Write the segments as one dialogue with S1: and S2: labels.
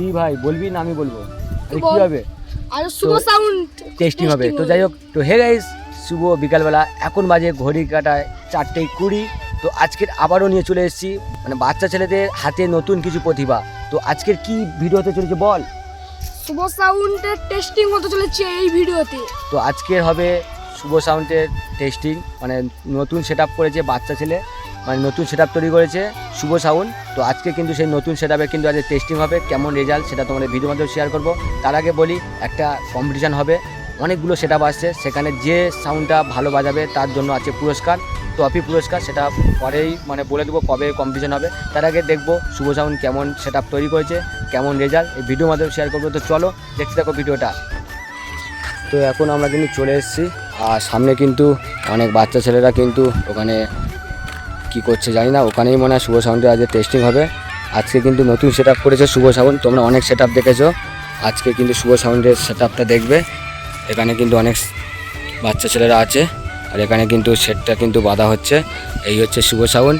S1: কি ভাই বলবি না আমি বলব? কি হবে?
S2: আর শুভ সাউন্ড
S1: টেস্টিং হবে। তো যাই হোক তো হে গাইস শুভ বিকালবেলা। এখন বাজে ঘড়ি কাটায় চারটে কুড়ি। তো আজকের আবারও নিয়ে চলে এসেছি। মানে বাচ্চা ছেলেদের হাতে নতুন কিছু প্রতিভা। তো আজকের কি ভিডিও হতে চলেছে বল?
S2: শুভ সাউন্ডের টেস্টিং হতে চলেছে এই ভিডিওতে।
S1: তো আজকের হবে শুভ সাউন্ডের টেস্টিং মানে নতুন সেট আপ করেছে বাচ্চা ছেলে। মানে নতুন সেট তৈরি করেছে, শুভ সাউন্ড তো আজকে কিন্তু সেই নতুন সেট কিন্তু আজকে টেস্টিং হবে, কেমন রেজাল্ট সেটা তোমাদের ভিডিও মাধ্যমে শেয়ার করব। তার আগে বলি, একটা কম্পিটিশান হবে। অনেকগুলো সেট আসছে, সেখানে যে সাউন্ডটা ভালো বাজাবে তার জন্য আছে পুরস্কার। ট্রফি পুরস্কার, সেটা পরেই মানে বলে দেবো কবে কম্পিটিশান হবে। তার আগে দেখব শুভ সাউন্ড কেমন সেট তৈরি করেছে, কেমন রেজাল্ট এই ভিডিও মাধ্যমে শেয়ার করব। তো চলো, দেখতে থাকো ভিডিওটা তো এখন আমরা কিন্তু চলে এসেছি, আর সামনে কিন্তু অনেক বাচ্চা ছেলেরা কিন্তু ওখানে কি করছে জানি না, ওখানেই মনে হয় শুভ সাউন্ডে আজকে টেস্টিং হবে। আজকে কিন্তু নতুন সেট আপ করেছে শুভ সাউন্ড তোমরা অনেক সেট আপ দেখেছ। আজকে কিন্তু শুভ সাউন্ডের সেট আপটা দেখবে। এখানে কিন্তু অনেক বাচ্চা ছেলেরা আছে, আর এখানে কিন্তু সেটটা কিন্তু বাঁধা হচ্ছে। এই হচ্ছে শুভ সাউন্ড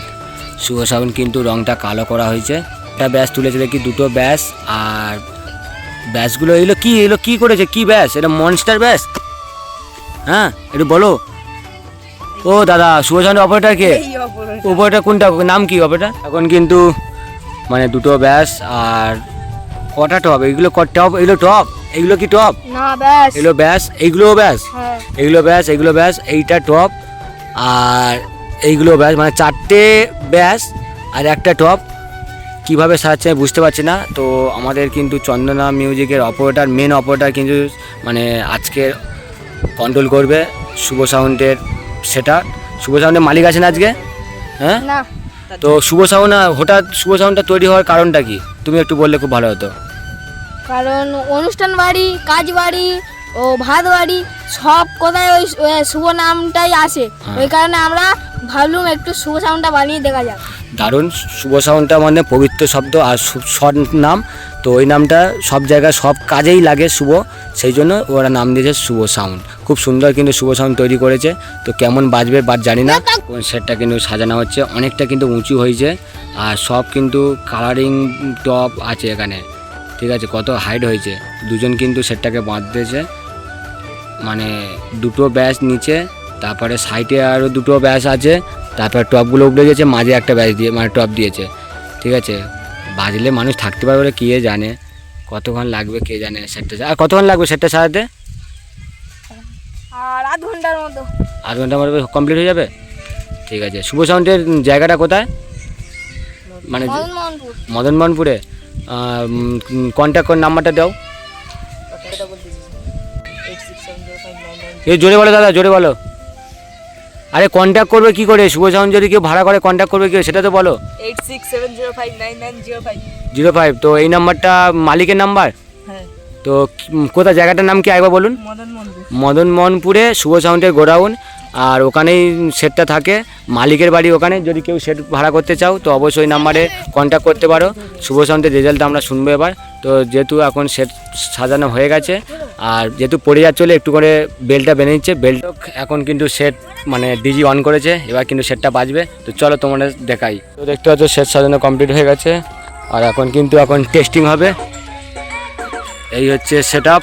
S1: শুভ সাউন্ড কিন্তু রংটা কালো করা হয়েছে। একটা ব্যাস তুলেছে দেখি, দুটো ব্যাস, আর ব্যাসগুলো এগুলো কি এগুলো কি করেছে? কি ব্যাস? এটা মনস্টার ব্যাস? হ্যাঁ একটু বলো। ও দাদা সুভাষচন্দ্র অপারেটার কে? অপারেটার কোনটা? নাম কি অপারেটার এখন কিন্তু মানে দুটো ব্যাস আর কটা টপ এগুলো টপ এগুলো টপ এগুলো কি টপ
S2: না ব্যাস।
S1: এগুলো ব্যাস? এইগুলোও ব্যাস?
S2: হ্যাঁ।
S1: এগুলো ব্যাস এগুলো ব্যাস এইটা টপ আর এইগুলো ব্যাস। মানে চারটে ব্যাস আর একটা টপ কীভাবে সাজাচ্ছে আমি বুঝতে পারছি না। তো আমাদের কিন্তু চন্দনা মিউজিকের অপারেটার মেন অপারেটার কিন্তু মানে আজকের কন্ট্রোল করবে শুভ সাউন্ডের সেটা শুভ সাউন্ডের মালিক আছেন আজকে? হ্যাঁ?
S2: না।
S1: তো শুভ সাউন্ড হঠাৎ শুভ সাউন্ডটা তৈরি হওয়ার কারণটা কি? তুমি একটু বললে খুব ভালো হতো।
S2: কারণ অনুষ্ঠান বাড়ি কাজ বাড়ি ও ভাত বাড়ি সব কোথায় ওই ওই শুভ নামটাই আসে।
S1: হ্যাঁ।
S2: ওই কারণে আমরা ভাবলুম একটু শুভ সাউন্ডটা বানিয়ে দেখা যাক।
S1: দারুণ শুভ সাউন্ডটা মানে পবিত্র শব্দ আর সু- শর্ট নাম। তো ওই নামটা সব জায়গায় সব কাজেই লাগে শুভ। সেই জন্য ওরা নাম দিয়েছে শুভ সাউন্ড। খুব সুন্দর কিন্তু শুভ সাউন্ড তৈরি করেছে। তো কেমন বাজবে বাট জানি না। কোন সেটটা কিন্তু সাজানো হচ্ছে। অনেকটা কিন্তু উঁচু হয়েছে। আর সব কিন্তু কালারিং টপ আছে এখানে। ঠিক আছে, কত হাইট হয়েছে। দুজন কিন্তু সেটটাকে বাঁধতেছে। মানে দুটো ব্যাস নিচে তারপরে সাইডে আরও দুটো ব্যাস আছে তারপর টপগুলো উঠে গেছে মাঝে একটা ব্যাস দিয়ে মানে টপ দিয়েছে। ঠিক আছে? বাজলে মানুষ থাকতে পারবে বলে কে জানে? কতক্ষণ লাগবে কে জানে সেটটা আর কতক্ষণ লাগবে সেটটা সাজাতে?
S2: আর আধ ঘণ্টার মতো।
S1: আধ ঘণ্টা মধ্যে কমপ্লিট হয়ে যাবে? ঠিক আছে। শুভ সাউন্ডের জায়গাটা কোথায়? মানে
S2: মদন মোহনপুর
S1: মদন কন্ট্যাক্ট নাম্বারটা দাও। এই জোরে বলো দাদা জোরে বলো। আরে কন্ট্যাক্ট করবে কি করে? শুভ যদি কেউ ভাড়া করে কন্ট্যাক্ট করবে কি সেটা তো বলো।
S3: Eight six seven zero five. Nine nine zero five
S1: zero five তো এই নাম্বারটা মালিকের নাম্বার?
S3: হ্যাঁ।
S1: তো কি- উম, কোথায়? জায়গাটার নাম কি একবার বলুন?
S3: মদন
S1: মোহনপুরে শুভ সাউন্ডের গোডাউন। আর ওখানেই সেটটা থাকে। মালিকের বাড়ি ওখানে। যদি কেউ সেট ভাড়া করতে চাও তো অবশ্যই নাম্বারে কন্ট্যাক্ট করতে পারো। শুভ সাউন্ডের রেজাল্ট আমরা শুনব এবার। তো যেহেতু এখন সেট সাজানো হয়ে গেছে আর যেহেতু পড়ে যাচ্ছিল একটু করে বেলটা বেঁধে নিচ্ছে বেল্ট এখন কিন্তু সেট মানে ডিজি অন করেছে এবার কিন্তু সেটটা বাজবে। তো চলো তোমাদের দেখাই। তো দেখতে পাচ্ছ সেট সাজানো কমপ্লিট হয়ে গেছে আর এখন কিন্তু এখন টেস্টিং হবে। এই হচ্ছে সেট আপ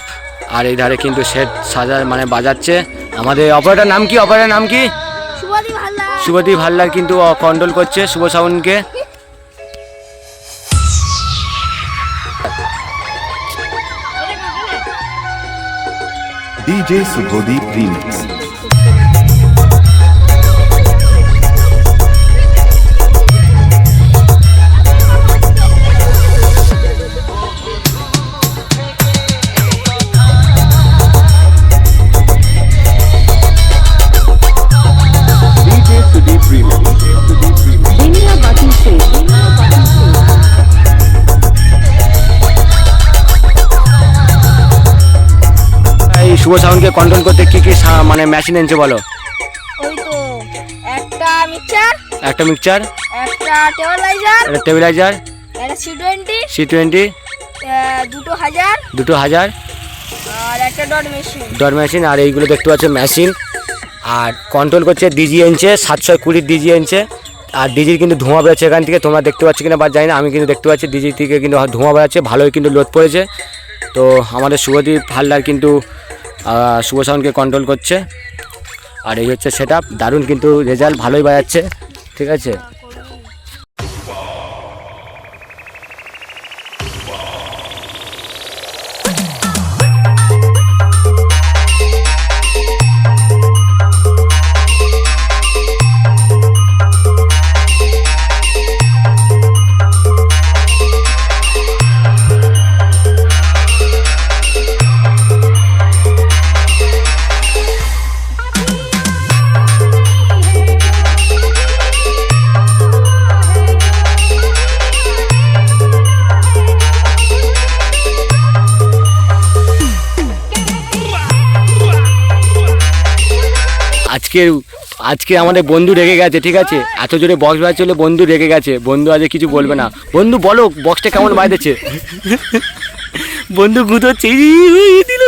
S1: আর এই ধারে কিন্তু সেট সাজা মানে বাজাচ্ছে। আমাদের অপারেটার নাম কি? অপারেটার নাম কি?
S2: শুভদি ভাল্লা
S1: শুভদীপ হালদার কিন্তু কন্ট্রোল করছে শুভ সাউন্ডকে।
S4: DJ Subhodip Remix.
S1: শুভ সাউন্ডকে কন্ট্রোল করতে কি কি মানে মেশিন এনেছে বলো?
S2: ওই তো একটা মিক্সার
S1: একটা মিক্সচার
S2: একটা টেবলাইজার
S1: একটা টেবিলাইজার
S2: একটা সি টোয়েন্টি
S1: সি টোয়েন্টি
S2: দুটো হাজার
S1: দুটো হাজার
S2: আর একটা ডট মেশিন
S1: ডট মেশিন আর এইগুলো দেখতে পাচ্ছ মেশিন আর কন্ট্রোল করছে ডিজি এনছে সাতশো কুড়ির ডিজি এনছে। আর ডিজির কিন্তু ধোঁয়া বেরোচ্ছে এখান থেকে তোমরা দেখতে পাচ্ছ কিনা বা জানি না আমি কিন্তু দেখতে পাচ্ছি ডিজি থেকে কিন্তু ধোঁয়া বেরোচ্ছে ভালোই কিন্তু লোড পড়েছে। তো আমাদের শুভদীপ হালদার কিন্তু শুভ সাউন্ডকে কন্ট্রোল করছে। আর এই হচ্ছে সেট দারুণ কিন্তু রেজাল্ট ভালোই বাজাচ্ছে। ঠিক আছে? আজকে আজকে আমাদের বন্ধু রেগে গেছে ঠিক আছে? এত জোরে বক্স বাজছিল বন্ধু রেগে গেছে। বন্ধু আজকে কিছু বলবে না। বন্ধু বলো বক্সটা কেমন বাজতেছে বন্ধু গুঁতোচ্ছে দিল।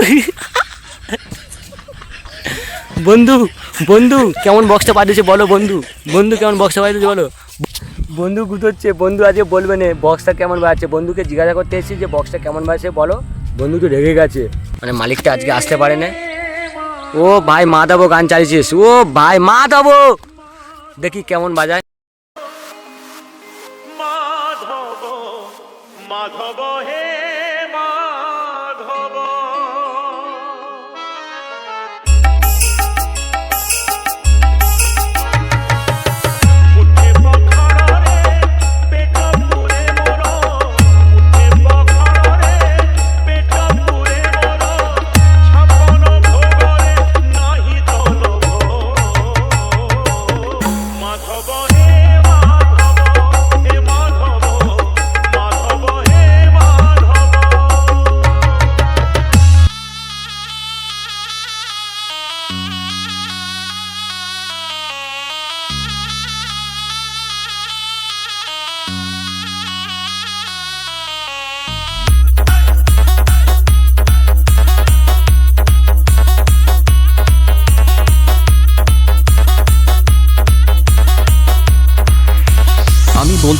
S1: বন্ধু বন্ধু কেমন বক্সটা বাজেছে বলো বন্ধু? বন্ধু কেমন বক্সটা বাজেছে বলো? বন্ধু গুঁতোচ্ছে বন্ধু আজকে বলবে না বক্সটা কেমন বাজছে বন্ধুকে জিজ্ঞাসা করতে এসেছি যে বক্সটা কেমন বাজছে বলো। বন্ধু তো রেগে গেছে। মানে মালিকটা আজকে আসতে পারে না ও ভাই মা দেবো গান চালিয়েছিস ও ভাই মা দেবো দেখি কেমন বাজায়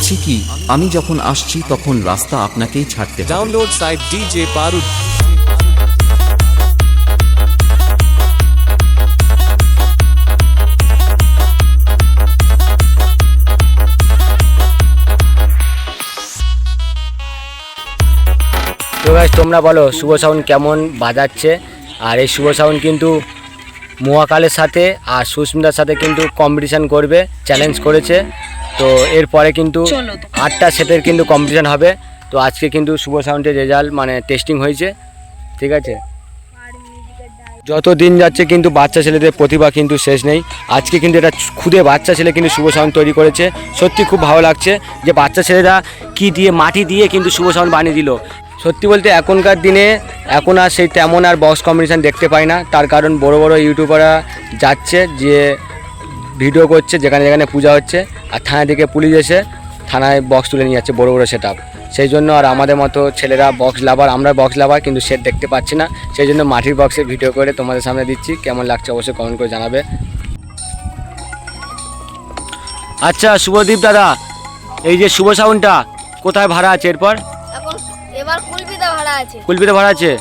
S5: বলছি কি আমি যখন আসছি তখন রাস্তা আপনাকেই ছাড়তে
S6: DJ Parud.
S1: তো গাইস তোমরা বলো শুভ সাউন্ড কেমন বাজাচ্ছে? আর এই শুভ সাউন্ড কিন্তু মহাকালের সাথে আর সুস্মিতার সাথে কিন্তু কম্পিটিশান করবে চ্যালেঞ্জ করেছে। তো এরপরে কিন্তু আটটা সেটের কিন্তু কম্পিটিশান হবে। তো আজকে কিন্তু শুভ সাউন্ডের রেজাল্ট মানে টেস্টিং হয়েছে। ঠিক আছে? যত দিন যাচ্ছে কিন্তু বাচ্চা ছেলেদের প্রতিভা কিন্তু শেষ নেই। আজকে কিন্তু এটা খুদে বাচ্চা ছেলে কিন্তু শুভ সাউন্ড তৈরি করেছে। সত্যি খুব ভালো লাগছে যে বাচ্চা ছেলেরা কি দিয়ে মাটি দিয়ে কিন্তু শুভ সাউন্ড বানিয়ে দিল। সত্যি বলতে এখনকার দিনে এখন আর সেই তেমন আর বক্স কম্পিটিশান দেখতে পাই না। তার কারণ বড় বড় ইউটিউবাররা যাচ্ছে যে ভিডিও করছে যেখানে যেখানে পূজা হচ্ছে। আর থানা থেকে পুলিশ এসে থানায় বক্স তুলে নিয়ে যাচ্ছে বড় বড় সেট সেই জন্য আর আমাদের মতো ছেলেরা বক্স লাভার আমরা বক্স লাভার কিন্তু সেট দেখতে পাচ্ছি না। সেই জন্য মাটির বক্সে ভিডিও করে তোমাদের সামনে দিচ্ছি। কেমন লাগছে অবশ্যই কমেন্ট করে জানাবে। আচ্ছা শুভদীপ দাদা এই যে শুভ সাউন্ডটা কোথায় ভাড়া আছে এরপর?
S2: এখন এবার কুলপিতে ভাড়া আছে।
S1: কুলপিতে ভাড়া আছে?
S2: এই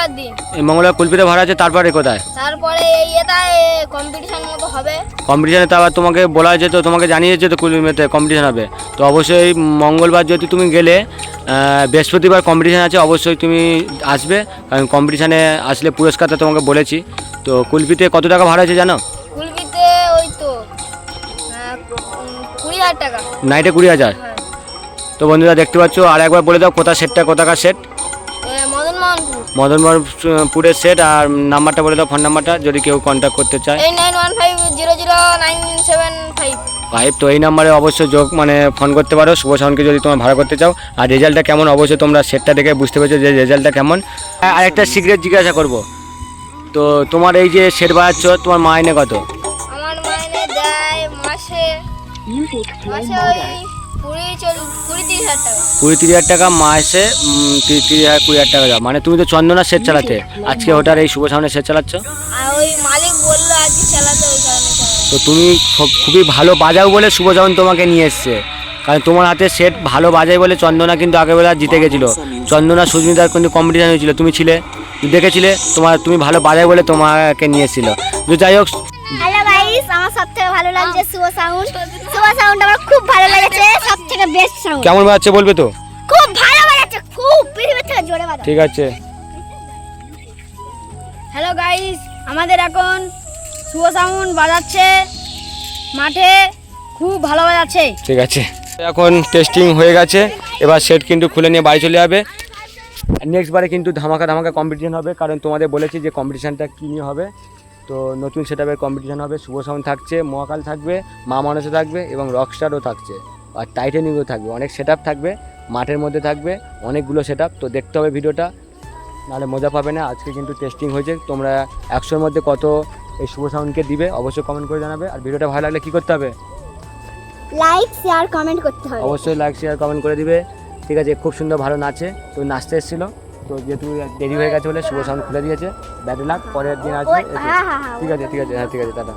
S2: মঙ্গলবার দিন।
S1: এই মঙ্গলবার কুলপিতে ভাড়া আছে তারপরে কোথায়?
S2: তারপরে এই এটায় কম্পিটিশন মতো হবে।
S1: কম্পিটিশানে তো আবার তোমাকে বলা হয়েছে তো তোমাকে জানিয়েছে তো কুলমিতে কম্পিটিশান হবে। তো অবশ্যই মঙ্গলবার যদি তুমি গেলে বৃহস্পতিবার কম্পিটিশান আছে অবশ্যই তুমি আসবে। কারণ কম্পিটিশানে আসলে পুরস্কারটা তোমাকে বলেছি। তো কুলপিতে কত টাকা ভাড়া আছে জানো?
S2: কুলপিতে ওই তো কুড়ি হাজার টাকা।
S1: নাইটে কুড়ি হাজার?
S2: হ্যাঁ।
S1: তো বন্ধুরা দেখতে পাচ্ছ আর একবার বলে দাও কোথা সেটটা কোথাকার সেট
S2: মোহনপুর
S1: মদনপুরের সেট আর নাম্বারটা বলে দাও ফোন নাম্বারটা যদি কেউ কন্ট্যাক্ট করতে চায়।
S2: এই nine one five zero zero nine seven five
S1: five তো এই নাম্বারে অবশ্যই যোগ মানে ফোন করতে পারো। শুভ সাউন্ডকে যদি তোমার ভাড়া করতে চাও। আর রেজাল্টটা কেমন? অবশ্যই তোমরা সেটটা দেখে বুঝতে পেরেছ যে রেজাল্টটা কেমন। আর একটা সিক্রেট জিজ্ঞাসা করব। তো তোমার এই যে সেট বাড়াচ্ছ তোমার মাইনে কত?
S2: আমার মাইনে দেয় মাসে মাসে ওই কুড়ি তিরিশ হাজার টাকা।
S1: মাসে তিরিশ তিরিশ হাজার কুড়ি হাজার টাকা দাও। মানে তুমি তো চন্দনা সেট চালাতে। আজকে ওটার এই শুভ সাউন্ডের সেট চালাচ্ছ? তো তুমি খুবই ভালো বাজাও বলে শুভ সাউন্ড তোমাকে নিয়ে এসছে। কারণ তোমার হাতে সেট ভালো বাজাই বলে চন্দনা কিন্তু আগেবেলা জিতে গেছিল। চন্দনা সুস্মিতার কিন্তু কম্পিটিশন হয়েছিল। তুমি ছিলে দেখেছিলে তোমার তুমি ভালো বাজাই বলে তোমাকে নিয়ে এসেছিল। তো যাই হোক
S6: আমার সব থেকে ভালো লাগছে শুভ সাউন্ড শুভ সাউন্ড আমার খুব ভালো লেগেছে সব থেকে বেস্ট সাউন্ড
S1: কেমন বাজাচ্ছে বলবে তো?
S6: খুব ভালো বাজাচ্ছে খুব পৃথিবীর থেকে জোরে বাজাচ্ছে
S1: ঠিক আছে।
S2: হ্যালো গাইস আমাদের এখন শুভ সাউন্ড বাজাচ্ছে মাঠে খুব ভালো বাজাচ্ছে।
S1: ঠিক আছে। এখন টেস্টিং হয়ে গেছে এবার সেট কিন্তু খুলে নিয়ে বাড়ি চলে যাবে। নেক্সট বারে কিন্তু ধামাকা ধামাকা কম্পিটিশন হবে কারণ তোমাদের বলেছি যে কম্পিটিশানটা কী নিয়ে হবে। তো নতুন সেটাপের কম্পিটিশন হবে শুভ সাউন্ড থাকছে মহাকাল থাকবে মা মানুষও থাকবে এবং রকস্টারও থাকছে। আর টাইটানিকও থাকবে অনেক সেট থাকবে মাঠের মধ্যে থাকবে অনেকগুলো সেট তো দেখতে হবে ভিডিওটা নাহলে মজা পাবে না। আজকে কিন্তু টেস্টিং হয়েছে তোমরা একশোর মধ্যে কত এই শুভ সাউন্ডকে দিবে অবশ্যই কমেন্ট করে জানাবে। আর ভিডিওটা ভালো লাগলে কী করতে হবে?
S6: লাইক শেয়ার কমেন্ট করতে হবে।
S1: অবশ্যই লাইক শেয়ার কমেন্ট করে দিবে। ঠিক আছে খুব সুন্দর ভালো নাচে। তো নাচতে এসেছিল। তো যেহেতু দেরি হয়ে গেছে বলে শুভ সাউন্ড খুলে দিয়েছে। ব্যাটারি লাগ পরের দিন আসবে। ঠিক আছে ঠিক আছে হ্যাঁ ঠিক আছে টাটা।